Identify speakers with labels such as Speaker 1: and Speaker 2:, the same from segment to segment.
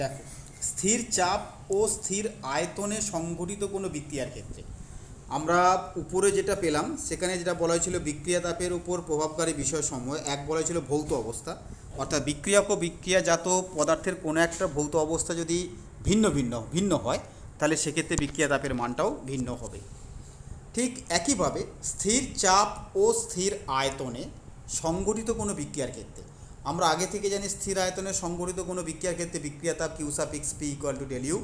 Speaker 1: দেখো, স্থির চাপ ও স্থির আয়তনে সংঘটিত কোনো বিক্রিয়ার ক্ষেত্রে। আমরা উপরে যেটা পেলাম, সেখানে যেটা বলা হয়েছিল বিক্রিয়া তাপের উপর প্রভাবকারী বিষয় বিষয়সমূহ এক বলা হয়েছিল ভৌত অবস্থা। অর্থাৎ বিক্রিয়ক ও বিক্রিয়াজাত পদার্থের কোনো একটা ভৌত অবস্থা যদি ভিন্ন ভিন্ন ভিন্ন হয়, তাহলে সেক্ষেত্রে বিক্রিয়া তাপের মানটাও ভিন্ন হবে। ঠিক একইভাবে স্থির চাপ ও স্থির আয়তনে সংগঠিত কোনো বিক্রিয়ার ক্ষেত্রে আমরা আগে থেকে জানি স্থির আয়তনে সংগঠিত কোনো বিক্রিয়ার ক্ষেত্রে বিক্রিয়া তাপ Q suffix P equal to del U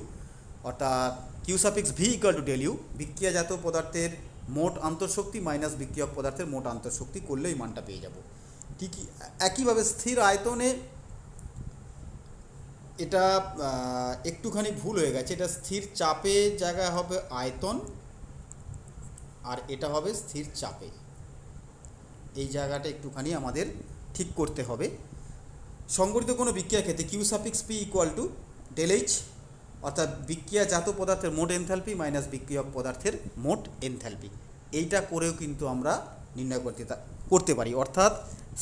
Speaker 1: অর্থাৎ Q suffix V equal to del U বিক্রিয়াজাত পদার্থের মোট আন্তঃশক্তি মাইনাস বিক্রিয়ক পদার্থের মোট আন্তঃশক্তি করলে এই মানটা পেয়ে যাব। ঠিকই একইভাবে স্থির আয়তনে এটা একটুখানি ভুল হয়ে গেছে। এটা স্থির চাপে জায়গায় হবে আয়তন আর এটা হবে স্থির চাপে। এই জায়গাটা একটুখানি আমাদের ঠিক করতে হবে। সংগঠিত কোনো বিক্রিয়া ক্ষেত্রে Q suffix P equal to del H অর্থাৎ বিক্রিয়াজাত পদার্থের মোট এনথ্যালপি মাইনাস বিক্রিয়ক পদার্থের মোট এনথ্যালপি এইটা করেও কিন্তু আমরা নির্ণয় করতে করতে পারি। অর্থাৎ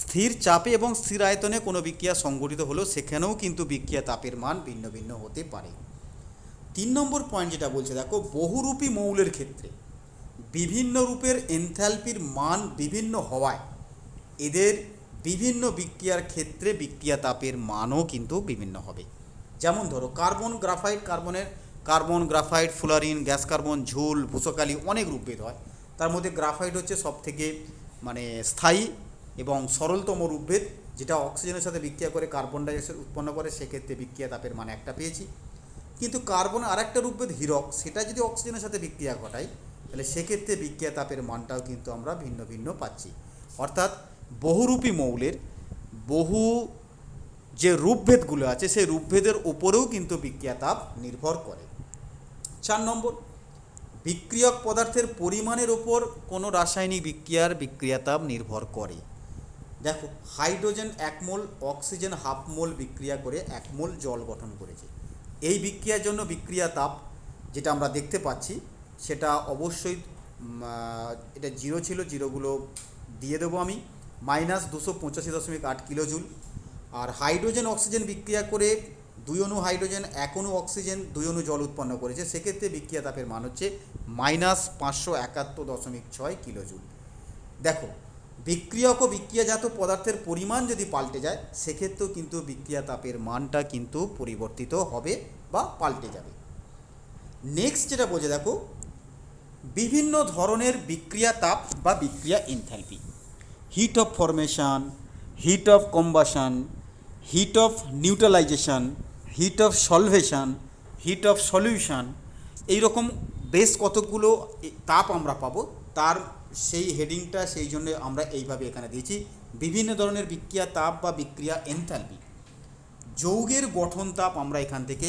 Speaker 1: স্থির চাপে এবং স্থির আয়তনে কোনো বিক্রিয়া সংগঠিত হলেও সেখানেও কিন্তু বিক্রিয়া তাপের মান ভিন্ন ভিন্ন হতে পারে। তিন নম্বর পয়েন্ট যেটা বলছে, দেখো, বহুরূপী মৌলের ক্ষেত্রে বিভিন্ন রূপের এনথ্যালপির মান বিভিন্ন হওয়ায় এদের বিভিন্ন বিক্রিয়ার ক্ষেত্রে বিক্রিয়া তাপের মানও কিন্তু বিভিন্ন হবে। যেমন ধরো, কার্বন গ্রাফাইট, কার্বনের, carbon graphite, fullerene, gas carbon, ঝুল ভূষকালি অনেক রূপভেদ হয়। তার মধ্যে গ্রাফাইট হচ্ছে সব থেকে মানে স্থায়ী এবং সরলতম রূপভেদ যেটা অক্সিজেনের সাথে বিক্রিয়া করে কার্বন ডাইঅক্সাইড উৎপন্ন করে, সেক্ষেত্রে বিক্রিয়া তাপের মান একটা পেয়েছি। কিন্তু কার্বন আরেকটা রূপভেদ হিরক, সেটা যদি অক্সিজেনের সাথে বিক্রিয়া ঘটায়, তাহলে সেক্ষেত্রে বিক্রিয়া তাপের মানটাও কিন্তু আমরা ভিন্ন ভিন্ন পাচ্ছি। অর্থাৎ বহুরূপী মৌলের বহু যে রূপভেদগুলো আছে, সেই রূপভেদের ওপরেও কিন্তু বিক্রিয়া তাপ নির্ভর করে। চার নম্বর, বিক্রিয়ক পদার্থের পরিমাণের ওপর কোনো রাসায়নিক বিক্রিয়ার বিক্রিয়া তাপ নির্ভর করে। দেখো, হাইড্রোজেন এক মোল, অক্সিজেন হাফ মোল বিক্রিয়া করে এক মোল জল গঠন করেছে। এই বিক্রিয়ার জন্য বিক্রিয়া তাপ যেটা আমরা দেখতে পাচ্ছি, সেটা অবশ্যই এটা জিরো ছিল, জিরোগুলো দিয়ে দেবো আমি। মাইনাস দুশো পঁচাশি দশমিক আট কিলোজুল। আর হাইড্রোজেন অক্সিজেন বিক্রিয়া করে দুই অণু হাইড্রোজেন, এক অণু অক্সিজেন, দুই অণু জল উৎপন্ন করেছে। সেক্ষেত্রে বিক্রিয়া তাপের মান হচ্ছে মাইনাস পাঁচশো একাত্তর দশমিক ছয় কিলোজুল। দেখো, বিক্রিয়ক ও বিক্রিয়াজাত পদার্থের পরিমাণ যদি পাল্টে যায়, সেক্ষেত্রেও কিন্তু বিক্রিয়া তাপের মানটা কিন্তু পরিবর্তিত হবে বা পাল্টে যাবে। নেক্সট যেটা বোঝে দেখো, বিভিন্ন ধরনের বিক্রিয়া তাপ বা বিক্রিয়া enthalpy heat of formation heat of combustion heat of neutralization heat of solvation heat of solution এইরকম বেশ কতগুলো তাপ আমরা পাবো, তার সেই হেডিংটা সেই জন্য আমরা এইভাবে এখানে দিয়েছি। বিভিন্ন ধরনের বিক্রিয়া তাপ বা বিক্রিয়া এনথ্যালপি যৌগের গঠন তাপ আমরা এখান থেকে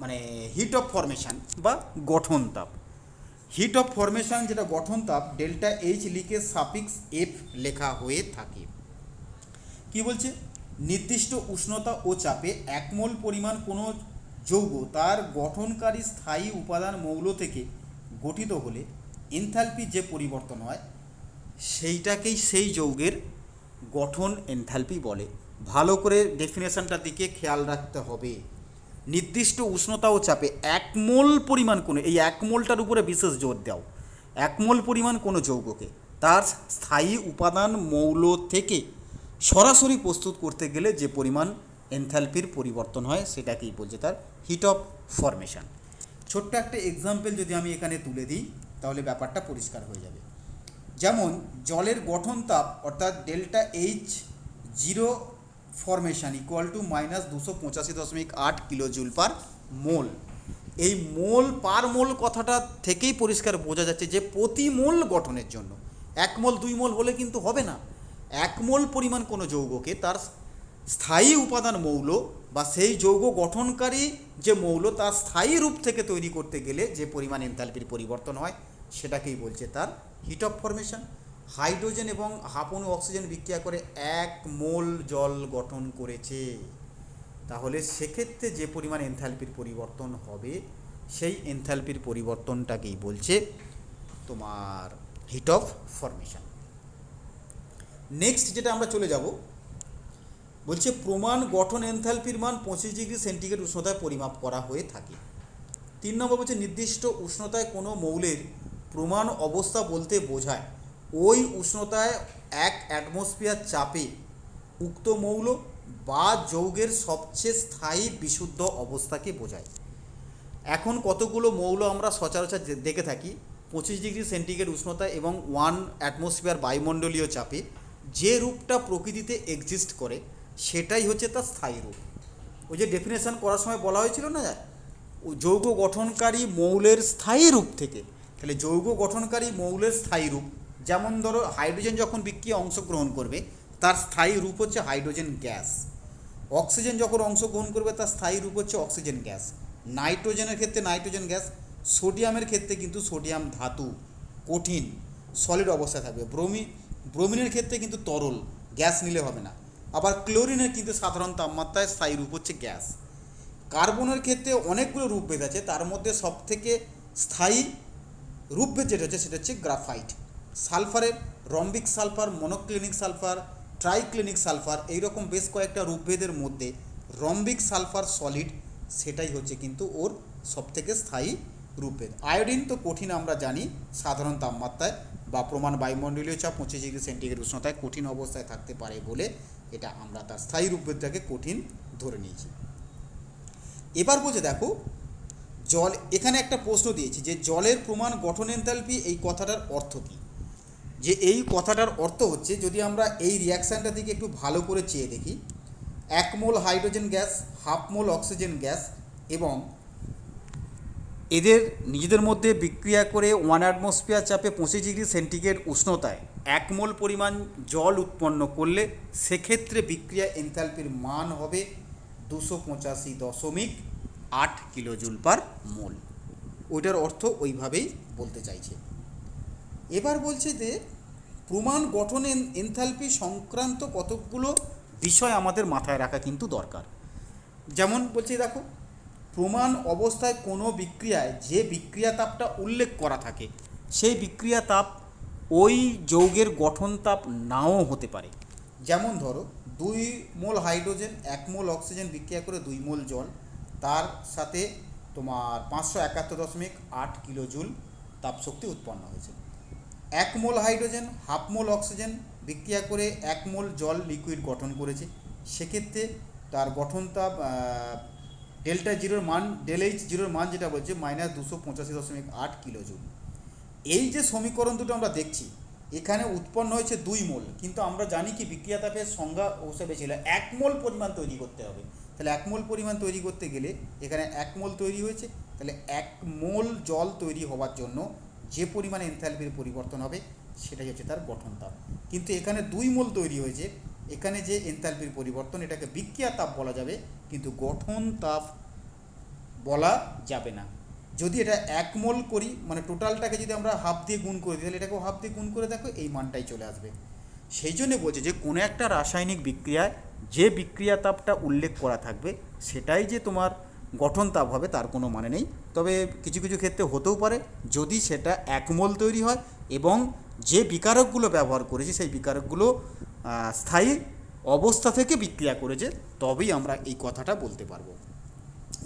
Speaker 1: মানে হিট অফ ফরমেশন বা গঠন তাপ। হিট অফ ফরমেশন যেটা গঠন তাপ, ডেল্টা এইচ লিখে সাফিক্স এফ লেখা হয়ে থাকে। কি বলছে? নির্দিষ্ট উষ্ণতা ও চাপে এক মোল পরিমাণ কোনো যৌগ তার গঠনকারী স্থায়ী উপাদান মৌল থেকে গঠিত হলে এনথ্যালপি যে পরিবর্তন হয়, সেইটাকেই সেই যৌগের গঠন এনথ্যালপি বলে। ভালো করে ডেফিনেশনটার দিকে খেয়াল রাখতে হবে। নির্দিষ্ট উষ্ণতা ও চাপে এক মোল পরিমাণ কোনো, এই এক মোলটার উপরে বিশেষ জোর দাও। এক মোল পরিমাণ কোনো যৌগকে। তার স্থায়ী উপাদান মৌল থেকে সরাসরি প্রস্তুত করতে গেলে যে পরিমাণ এনথ্যালপির পরিবর্তন হয়, সেটাকেই বলছে তার হিট অফ ফরমেশন ছোট্ট একটা এক্সাম্পল যদি আমি এখানে তুলে দিই, তাহলে ব্যাপারটা পরিষ্কার হয়ে যাবে। যেমন, জলের গঠন তাপ, অর্থাৎ delta H zero formation equal to minus দুশো পঁচাশি দশমিক আট কিলো জুল পার মোল এই মোল পার মোল কথাটা থেকেই পরিষ্কার বোঝা যাচ্ছে যে প্রতি মোল গঠনের জন্য। এক মোল দুই মোল হলে কিন্তু হবে না। এক মোল পরিমাণ কোনো যৌগকে তার স্থায়ী উপাদান মৌল বা সেই যৌগ গঠনকারী যে মৌল তার স্থায়ী রূপ থেকে তৈরি করতে গেলে যে পরিমাণ এনথ্যালপির পরিবর্তন হয়, সেটাকেই বলছে তার হিট অফ ফরমেশন হাইড্রোজেন এবং হাফনু অক্সিজেন বিক্রিয়া করে এক মোল জল গঠন করেছে। তাহলে সেক্ষেত্রে যে পরিমাণ এনথ্যালপির পরিবর্তন হবে, সেই এনথ্যালপির পরিবর্তনটাকেই বলছে তোমার হিট অফ ফরমেশন। নেক্সট যেটা আমরা চলে যাব, বলছে প্রমাণ গঠন এনথালপির মান পঁচিশ ডিগ্রি সেন্টিগ্রেড উষ্ণতায় পরিমাপ করা হয়ে থাকে। তিন নম্বর বলছে নির্দিষ্ট উষ্ণতায় কোনো মৌলের প্রমাণ অবস্থা বলতে বোঝায়। ওই উষ্ণতায় এক অ্যাটমসফিয়ার চাপে উক্ত মৌল বা যৌগের সবচেয়ে স্থায়ী বিশুদ্ধ অবস্থাকে বোঝায়। এখন কতগুলো মৌল আমরা সচরাচর দেখে থাকি, পঁচিশ ডিগ্রি সেন্টিগ্রেড উষ্ণতা এবং ওয়ান অ্যাটমসফিয়ার বায়ুমণ্ডলীয় চাপে যে রূপটা প্রকৃতিতে এক্সিস্ট করে, সেটাই হচ্ছে তার স্থায়ী রূপ। ওই যে ডেফিনেশন করার সময় বলা হয়েছিল না যৌগ গঠনকারী মৌলের স্থায়ী রূপ থেকে। তাহলে যৌগ গঠনকারী মৌলের স্থায়ী রূপ যেমন ধরো হাইড্রোজেন যখন বিক্রিয়া অংশগ্রহণ করবে, তার স্থায়ী রূপ হচ্ছে হাইড্রোজেন গ্যাস। অক্সিজেন যখন অংশগ্রহণ করবে, তার স্থায়ী রূপ হচ্ছে অক্সিজেন গ্যাস। নাইট্রোজেনের ক্ষেত্রে নাইট্রোজেন গ্যাস, সোডিয়ামের ক্ষেত্রে কিন্তু সোডিয়াম ধাতু কঠিন সলিড অবস্থায় থাকবে। ব্রোমি, ব্রোমিনের ক্ষেত্রে কিন্তু তরল, গ্যাস নিলে হবে না। আবার ক্লোরিনের কিন্তু সাধারণ তাপমাত্রায় স্থায়ী রূপ হচ্ছে গ্যাস। কার্বনের ক্ষেত্রে অনেকগুলো রূপভেদ আছে, তার মধ্যে সবথেকে স্থায়ী রূপভেদ যেটা হচ্ছে, সেটা হচ্ছে graphite. সালফারের rhombic sulphur, monoclinic sulphur, triclinic sulphur এইরকম বেশ কয়েকটা রূপভেদের মধ্যে রম্বিক সালফার সলিড সেটাই হচ্ছে কিন্তু ওর সবথেকে স্থায়ী রূপভেদ আয়োডিন তো কঠিন আমরা জানি, সাধারণ তাপমাত্রায় বা প্রমাণ বায়ুমণ্ডলীয় চাপ পঁচিশ ডিগ্রি সেন্টিগ্রেড উষ্ণতায় কঠিন অবস্থায় থাকতে পারে বলে এটা আমরা তার স্থায়ী রূপভেদটাকে কঠিন ধরে নিয়েছি। এবার বলছে দেখো, জল, এখানে একটা প্রশ্ন দিয়েছি যে জলের প্রমাণ গঠন এনথালপি এই কথাটার অর্থ কী? যে এই কথাটার অর্থ হচ্ছে যদি আমরা এই রিয়াকশানটার দিকে একটু ভালো করে চেয়ে দেখি, এক mole hydrogen gas half mole oxygen gas এবং এদের নিজেদের মধ্যে বিক্রিয়া করে ওয়ান অ্যাটমসফিয়ার চাপে পঁচিশ ডিগ্রি সেন্টিগ্রেড উষ্ণতায় এক মোল পরিমাণ জল উৎপন্ন করলে সেক্ষেত্রে বিক্রিয়া এনথালপির মান হবে দুশো পঁচাশি দশমিক আট কিলোজুল পার মোল। ওইটার অর্থ ওইভাবেই বলতে চাইছে। এবার বলছে যে, প্রমাণ গঠন এন- এনথালপি সংক্রান্ত কতকগুলো বিষয় আমাদের মাথায় রাখা কিন্তু দরকার। যেমন বলছি, দেখো, প্রমাণ অবস্থায় কোনো বিক্রিয়ায় যে বিক্রিয়া তাপটা উল্লেখ করা থাকে, সেই বিক্রিয়া তাপ ওই যৌগের গঠন তাপ নাও হতে পারে। যেমন ধরো, দুই মোল হাইড্রোজেন, এক মোল অক্সিজেন বিক্রিয়া করে দুই মোল জল, তার সাথে তোমার পাঁচশো একাত্তর দশমিক আট কিলোজুল তাপশক্তি উৎপন্ন হয়েছে। এক mole hydrogen, half mole oxygen বিক্রিয়া করে এক মোল জল লিকুইড গঠন করেছে। সেক্ষেত্রে তার গঠন তাপ ডেল্টা জিরোর মান, ডেল এইচ জিরোর মান যেটা বলছে মাইনাস দুশো পঁচাশি দশমিক আট কিলোজুল এই যে সমীকরণ দুটো আমরা দেখছি, এখানে উৎপন্ন হয়েছে দুই মোল, কিন্তু আমরা জানি কি বিক্রিয়া তাপের সংজ্ঞা হিসেবে ছিল এক মোল পরিমাণ তৈরি করতে হবে। তাহলে এক মোল পরিমাণ তৈরি করতে গেলে এখানে এক মোল তৈরি হয়েছে, তাহলে এক মোল জল তৈরি হওয়ার জন্য যে পরিমাণে এনথ্যালপির পরিবর্তন হবে, সেটাই হচ্ছে তার গঠন তাপ কিন্তু এখানে দুই মোল তৈরি হয়েছে। এখানে যে এনথালপির পরিবর্তন, এটাকে বিক্রিয়া তাপ বলা যাবে, কিন্তু গঠন তাপ বলা যাবে না। যদি এটা এক মোল করি মানে টোটালটাকে যদি আমরা হাফ দিয়ে গুণ করে দিই, তাহলে এটাকেও হাফ দিয়ে গুণ করে দেখো, এই মানটাই চলে আসবে। সেই জন্যে বলছে যে, কোনো একটা রাসায়নিক বিক্রিয়ায় যে বিক্রিয়া তাপটা উল্লেখ করা থাকবে, সেটাই যে তোমার গঠন তাপ হবে তার কোনো মানে নেই। তবে কিছু কিছু ক্ষেত্রে হতেও পারে, যদি সেটা এক মোল তৈরি হয় এবং যে বিকারকগুলো ব্যবহার করেছি সেই বিকারকগুলো স্থায়ী অবস্থা থেকে বিক্রিয়া করেছে, তবেই আমরা এই কথাটা বলতে পারব।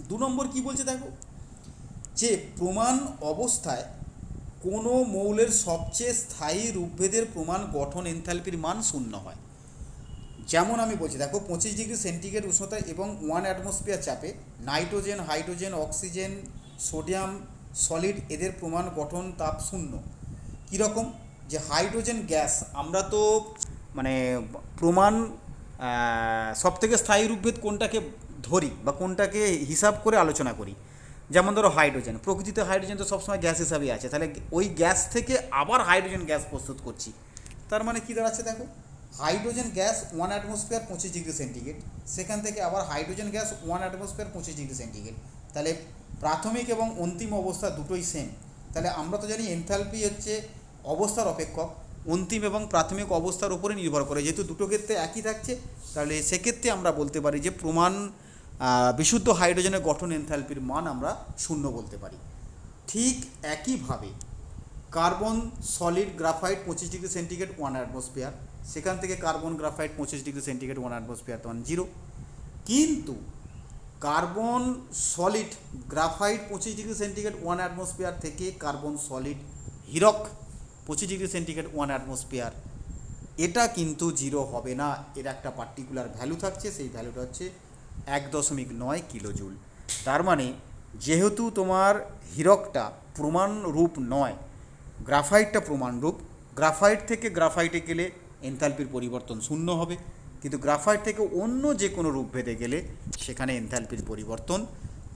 Speaker 1: দু নম্বর কি বলছে দেখো? যে প্রমাণ অবস্থায় কোনো মৌলের সবচেয়ে স্থায়ী রূপভেদের প্রমাণ গঠন এনথালপির মান শূন্য হয়। যেমন আমি বলছি, দেখো পঁচিশ ডিগ্রি সেন্টিগ্রেড উষ্ণতা এবং ওয়ান অ্যাটমসফিয়ার চাপে nitrogen hydrogen oxygen sodium solid এদের প্রমাণ, গঠন, তাপ শূন্য। কীরকম? যে হাইড্রোজেন গ্যাস আমরা তো মানে প্রমাণ সব থেকে স্থায়ী রূপভেদ কোনটাকে ধরি বা কোনটাকে হিসাব করে আলোচনা করি? যেমন ধরো হাইড্রোজেন প্রকৃতিতে হাইড্রোজেন তো সবসময় গ্যাস হিসাবেই আছে। তাহলে ওই গ্যাস থেকে আবার হাইড্রোজেন গ্যাস প্রস্তুত করছি। তার মানে কী দাঁড়াচ্ছে দেখো? হাইড্রোজেন গ্যাস ওয়ান অ্যাটমসফিয়ার পঁচিশ ডিগ্রি সেন্টিগ্রেড, সেখান থেকে আবার হাইড্রোজেন গ্যাস ওয়ান অ্যাটমসফিয়ার পঁচিশ ডিগ্রি সেন্টিগ্রেড। তাহলে প্রাথমিক এবং অন্তিম অবস্থা দুটোই সেম তাহলে আমরা তো জানি এনথালপি হচ্ছে অবস্থার অপেক্ষক, অন্তিম এবং প্রাথমিক অবস্থার উপরে নির্ভর করে। যেহেতু দুটো ক্ষেত্রে একই থাকছে, তাহলে সেক্ষেত্রে আমরা বলতে পারি যে প্রমাণ বিশুদ্ধ হাইড্রোজেনের গঠন এনথালপির মান আমরা শূন্য বলতে পারি। ঠিক একইভাবে কার্বন সলিড গ্রাফাইট পঁচিশ ডিগ্রি সেন্টিগ্রেড ওয়ান অ্যাটমসফিয়ার সেখান থেকে কার্বন গ্রাফাইট পঁচিশ ডিগ্রি সেন্টিগ্রেড ওয়ান অ্যাটমসফিয়ার তখন জিরো। কিন্তু কার্বন সলিড গ্রাফাইট পঁচিশ ডিগ্রি সেন্টিগ্রেড ওয়ান অ্যাটমসফিয়ার থেকে কার্বন সলিড হিরক পঁচিশ ডিগ্রি সেন্টিগ্রেড ওয়ান অ্যাটমসফিয়ার, এটা কিন্তু জিরো হবে না। এর একটা পার্টিকুলার ভ্যালু থাকছে, সেই ভ্যালুটা হচ্ছে এক দশমিক নয় কিলোজুল তার মানে যেহেতু তোমার হীরকটা প্রমাণরূপ নয়, গ্রাফাইটটা প্রমাণরূপ, গ্রাফাইট থেকে গ্রাফাইটে গেলে এনথালপির পরিবর্তন শূন্য হবে। কিন্তু গ্রাফাইট থেকে অন্য যে কোনো রূপ ভেদে গেলে সেখানে এনথালপির পরিবর্তন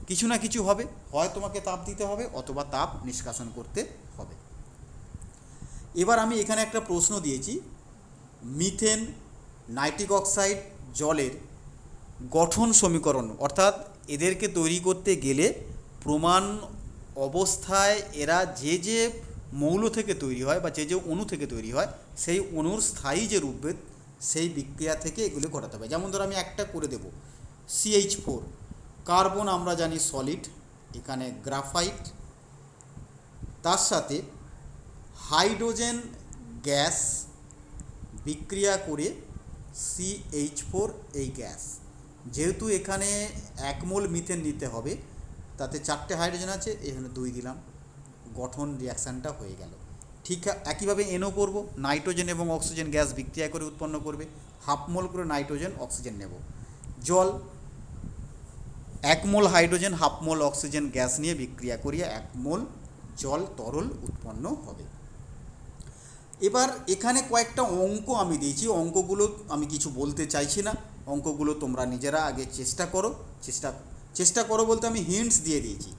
Speaker 1: কিছু না কিছু হবে। হয় তোমাকে তাপ দিতে হবে অথবা তাপ নিষ্কাশন করতে হবে। এবার আমি এখানে একটা প্রশ্ন দিয়েছি। মিথেন নাইট্রিক অক্সাইড জলের গঠন সমীকরণ, অর্থাৎ এদেরকে তৈরি করতে গেলে প্রমাণ অবস্থায় এরা যে যে মৌল থেকে তৈরি হয় বা যে যে অণু থেকে তৈরি হয়, সেই অণুর স্থায়ী যে রূপভেদ, সেই বিক্রিয়া থেকে এগুলো ঘটাতে হবে যেমন ধরো আমি একটা করে দেব। সিএইচ ফোর কার্বন আমরা জানি সলিড এখানে গ্রাফাইট তার সাথে হাইড্রোজেন গ্যাস বিক্রিয়া করে সিএইচ ফোর এই গ্যাস যেহেতু এখানে এক মোল মিথেন নিতে হবে, তাতে চারটে হাইড্রোজেন আছে, এখানে দুই দিলাম। গঠন রিয়াকশানটা হয়ে গেল। ঠিক একইভাবে এনও করব নাইট্রোজেন এবং অক্সিজেন গ্যাস বিক্রিয়া করে উৎপন্ন করবে হাফ মোল করে নাইট্রোজেন অক্সিজেন নেব। জল, এক mole hydrogen half mole oxygen gas নিয়ে বিক্রিয়া করিয়ে এক মোল জল তরল উৎপন্ন হবে। এবার এখানে কয়েকটা অঙ্ক আমি দিয়েছি। অঙ্কগুলো আমি কিছু বলতে চাইছি না। অঙ্কগুলো তোমরা নিজেরা আগে চেষ্টা করো। চেষ্টা চেষ্টা করো বলতে আমি হিন্টস দিয়ে দিয়েছি।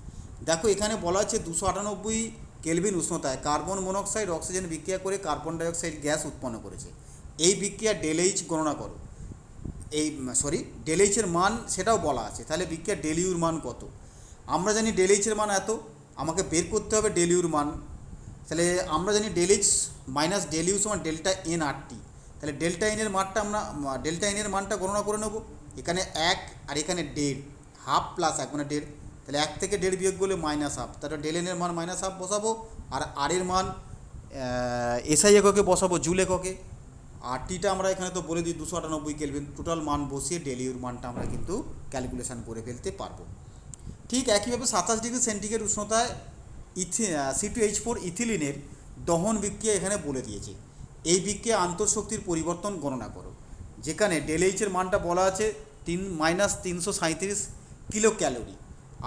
Speaker 1: দেখো, এখানে বলা আছে দুশো আটানব্বই কেলভিন উষ্ণতায় কার্বন মনোক্সাইড, অক্সিজেন বিক্রিয়া করে কার্বন ডাইঅক্সাইড গ্যাস উৎপন্ন করেছে। এই বিক্রিয়া ডেলএইচ গণনা করো। এই, সরি, ডেলএইচের মান সেটাও বলা আছে। তাহলে বিক্রিয়া ডেলিউর মান কত? আমরা জানি ডেলএইচের মান এত, আমাকে বের করতে হবে ডেলিউর মান। তাহলে আমরা জানি ডেলএইচ মাইনাস ডেলিউ সমান ডেল্টা এন আর টি তাহলে ডেল্টা এনের মানটা আমরা, ডেল্টা এনের মানটা গণনা করে নেব। এখানে এক আর এখানে দেড়, হাফ প্লাস এক মানে দেড়। তাহলে এক থেকে দেড় বিয়োগ করলে মাইনাস হাফ তাহলে ডেল এনের মান মাইনাস হাফ বসাবো, আর আর এর মান এসআই এককে বসাবো জুল এককে। আর টিটা আমরা এখানে তো বলে দিই দুশো আটানব্বই কেলভিন টোটাল মান বসিয়ে ডেলিউর মানটা আমরা কিন্তু ক্যালকুলেশন করে ফেলতে পারব। ঠিক একইভাবে সাতাশ ডিগ্রি সেন্টিগ্রেড উষ্ণতায় ইথি সি টু এইচ ফোর ইথিলিনের দহন বিক্রিয়া এখানে বলে দিয়েছে। এই বিক্রিয়া আন্তঃশক্তির পরিবর্তন গণনা করো। যেখানে ডেলএইচের মানটা বলা আছে তিন মাইনাস তিনশো সাঁত্রিশ কিলো ক্যালোরি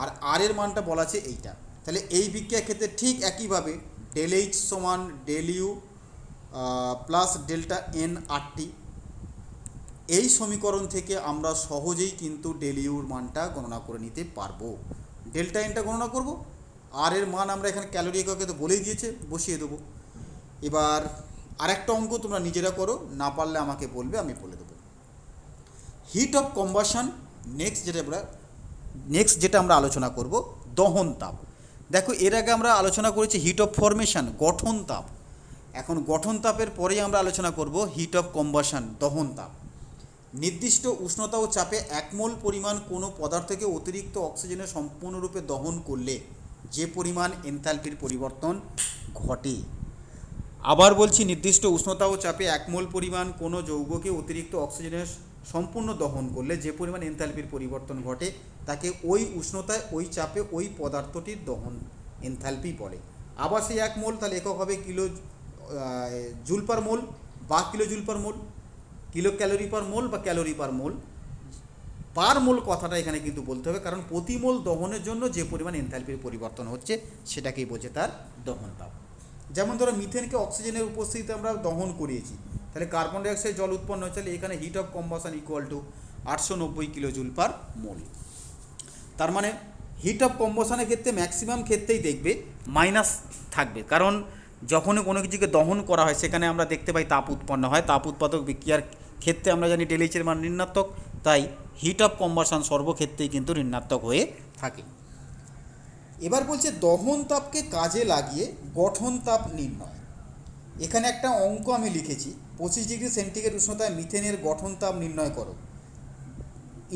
Speaker 1: আর আর এর মানটা বলা আছে এইটা। তাহলে এই বিক্রিয়ার ক্ষেত্রে ঠিক একইভাবে ডেলএইচ সমান del U plus delta N RT এই সমীকরণ থেকে আমরা সহজেই কিন্তু ডেলিউর মানটা গণনা করে নিতে পারব। ডেল্টা এনটা গণনা করব আর এর মান আমরা এখানে ক্যালোরি এককে তো বলেই দিয়েছে, বসিয়ে দেবো। এবার আরেকটা অঙ্ক তোমরা নিজেরা করো, না পারলে আমাকে বলবে, আমি বলে দেবো। হিট অফ কম্বাসন নেক্সট যেটা আমরা নেক্সট যেটা আমরা আলোচনা করব, দহন তাপ। দেখো, এর আগে আমরা আলোচনা করেছি হিট অফ ফরমেশন গঠন তাপ। এখন গঠন তাপের পরেই আমরা আলোচনা করব হিট অফ কম্বাসন দহন তাপ। নির্দিষ্ট উষ্ণতা ও চাপে একমোল পরিমাণ কোনো পদার্থকে অতিরিক্ত অক্সিজেনে সম্পূর্ণরূপে দহন করলে যে পরিমাণ এনথালপির পরিবর্তন ঘটে। আবার বলছি, নির্দিষ্ট উষ্ণতা ও চাপে একমোল পরিমাণ কোনো যৌগকে অতিরিক্ত অক্সিজেনের সম্পূর্ণ দহন করলে যে পরিমাণ এনথালপির পরিবর্তন ঘটে, তাকে ওই উষ্ণতায়, ওই চাপে, ওই পদার্থটির দহন, এনথালপি বলে। আবার সেই এক মোল, তাহলে একক হবে কিলো জুল পার মোল বা kilo joule per mole, kilo calorie per mole বা calorie per mole. Per mole কথাটা এখানে কিন্তু বলতে হবে, কারণ প্রতি মোল দহনের জন্য যে পরিমাণ এনথালপির পরিবর্তন হচ্ছে, সেটাকেই বোঝে তার দহন তাপ। যেমন ধরো মিথেনকে অক্সিজেনের উপস্থিতিতে আমরা দহন করিয়েছি তাহলে কার্বন ডাইঅক্সাইড জল উৎপন্ন হচ্ছে এখানে heat of combustion equal to আটশো নব্বই কিলো জুল পার মোল তার মানে হিট অফ কম্বাসনের ক্ষেত্রে ম্যাক্সিমাম ক্ষেত্রেই দেখবে মাইনাস থাকবে। কারণ যখনই কোনো কিছুকে দহন করা হয়, সেখানে আমরা দেখতে পাই তাপ উৎপন্ন হয়। তাপ উৎপাদক বিক্রিয়ার ক্ষেত্রে আমরা জানি ডেলিচের মান ঋণাত্মক, তাই হিট অফ কম্বাসন সর্বক্ষেত্রেই কিন্তু ঋণাত্মক হয়ে থাকে। এবার বলছে দহন তাপকে কাজে লাগিয়ে গঠন তাপ নির্ণয়। এখানে একটা অঙ্ক আমি লিখেছি। পঁচিশ ডিগ্রি সেন্টিগ্রেড উষ্ণতায় মিথেনের গঠন তাপ নির্ণয় করো।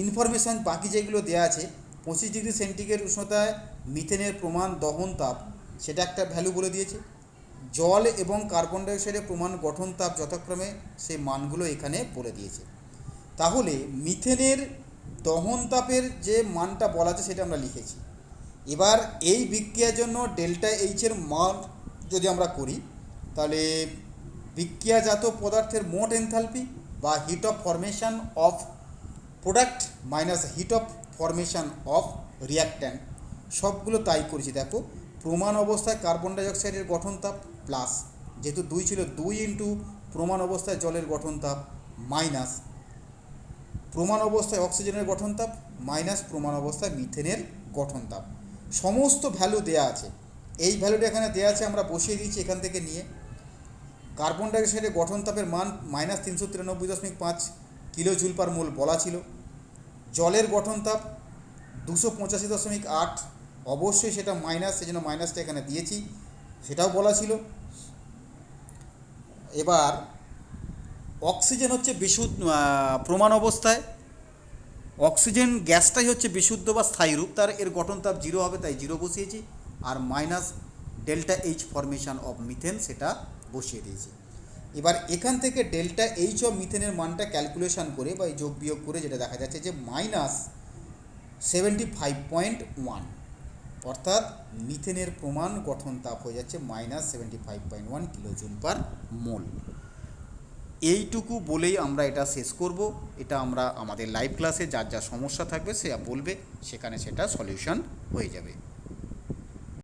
Speaker 1: ইনফরমেশান বাকি যেগুলো দেওয়া আছে, পঁচিশ ডিগ্রি সেন্টিগ্রেড উষ্ণতায় মিথেনের প্রমাণ দহন তাপ, সেটা একটা ভ্যালু বলে দিয়েছে। জল এবং কার্বন ডাইঅক্সাইডের প্রমাণ গঠন তাপ যথাক্রমে সেই মানগুলো এখানে বলে দিয়েছে। তাহলে মিথেনের দহন তাপের যে মানটা বলা আছে সেটা আমরা লিখেছি। এবার এই বিক্রিয়ার জন্য ডেল্টা এইচের মান যদি আমরা করি, তাহলে বিক্রিয়াজাত পদার্থের মোট এনথালপি বা heat of formation of product minus heat of formation of reactant সবগুলো তাই করেছি, দেখো। প্রমাণ অবস্থায় কার্বন ডাইঅক্সাইডের গঠন তাপ প্লাস যেহেতু দুই ছিল দুই ইন্টু প্রমাণ অবস্থায় জলের গঠন তাপ মাইনাস প্রমাণ অবস্থায় অক্সিজেনের গঠন তাপ মাইনাস প্রমাণ অবস্থায় মিথেনের গঠন তাপ। সমস্ত ভ্যালু দেয়া আছে। এই ভ্যালুটা এখানে দেয়া আছে, আমরা বসিয়ে দিয়েছি এখান থেকে নিয়ে। কার্বন ডাইঅক্সাইডের গঠন তাপের মান মাইনাস তিনশো তিরানব্বই দশমিক পাঁচ কিলো জুল পার মোল বলা ছিল। জলের গঠন তাপ দুশো পঁচাশি দশমিক আট। অবশ্যই সেটা মাইনাস সেজন্য মাইনাসটা এখানে দিয়েছি, সেটাও বলা ছিল। এবার অক্সিজেন হচ্ছে বিশুদ্ধ প্রমাণ অবস্থায়। অক্সিজেন গ্যাসটাই হচ্ছে বিশুদ্ধ বা স্থায়ী রূপ, তার এর গঠন তাপ জিরো হবে, তাই জিরো বসিয়েছি। আর minus delta H formation of methane, সেটা বসিয়ে দিয়েছি। এবার এখান থেকে ডেল্টা এইচ অফ মিথেনের মানটা ক্যালকুলেশন করে বা যোগ বিয়োগ করে যেটা দেখা যাচ্ছে যে minus seventy five point one অর্থাৎ মিথেনের প্রমাণ গঠন তাপ হয়ে যাচ্ছে minus seventy five point one kilojoule per mole এইটুকু বলেই আমরা এটা শেষ করব। এটা আমরা আমাদের লাইভ ক্লাসে যার যা সমস্যা থাকবে সে বলবে, সেখানে সেটা সলিউশন হয়ে যাবে।